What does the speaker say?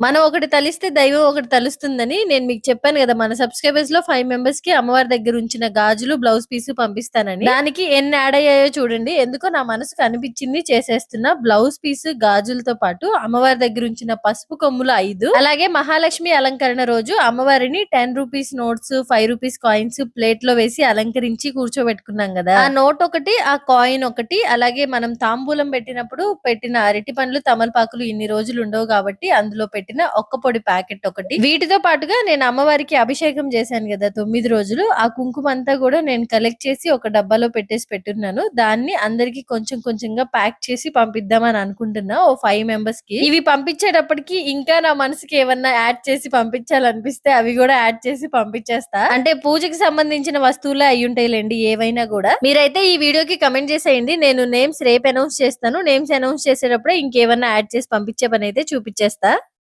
మనం ఒకటి తలిస్తే దైవం ఒకటి తలుస్తుందని నేను మీకు చెప్పాను కదా మన సబ్స్క్రైబర్స్లో ఫైవ్ మెంబర్స్కి అమ్మవారి దగ్గర ఉంచిన గాజులు బ్లౌజ్ పీస్ పంపిస్తానని. దానికి ఎన్ని యాడ్ అయ్యాయో చూడండి. ఎందుకో నా మనసుకు అనిపించింది చేసేస్తున్న బ్లౌజ్ పీస్ గాజులతో పాటు అమ్మవారి దగ్గర ఉంచిన పసుపు కొమ్ములు ఐదు. అలాగే మహాలక్ష్మి అలంకరణ రోజు అమ్మవారిని ten rupees notes five rupees coins ప్లేట్లో వేసి అలంకరించి కూర్చోబెట్టుకున్నాం కదా. ఆ నోట్ ఒకటి ఆ కాయిన్ ఒకటి అలాగే మనం తాంబూలం పెట్టినప్పుడు పెట్టిన అరటి పండ్లు తమలపాకులు ఇన్ని రోజులు ఉండవు కాబట్టి అందులో పెట్టి పెట్టిన ఒక్క పొడి ప్యాకెట్ ఒకటి. వీటితో పాటుగా నేను అమ్మవారికి అభిషేకం చేశాను కదా తొమ్మిది రోజులు. ఆ కుంకుమ అంతా కూడా నేను కలెక్ట్ చేసి ఒక డబ్బాలో పెట్టేసి పెట్టున్నాను. దాన్ని అందరికి కొంచెం కొంచెంగా ప్యాక్ చేసి పంపిద్దామని అనుకుంటున్నా ఓ ఫైవ్ మెంబర్స్కి. ఇవి పంపించేటప్పటికి ఇంకా నా మనసుకి ఏమన్నా యాడ్ చేసి పంపించాలనిపిస్తే అవి కూడా యాడ్ చేసి పంపించేస్తా. అంటే పూజకి సంబంధించిన వస్తువులే అయి ఉంటాయిలేండి ఏవైనా కూడా. మీరైతే ఈ వీడియోకి కమెంట్ చేసేయండి. నేను నేమ్స్ రేపు అనౌన్స్ చేస్తాను. నేమ్స్ అనౌన్స్ చేసేటప్పుడే ఇంకేమన్నా యాడ్ చేసి పంపించే పని అయితే చూపించేస్తా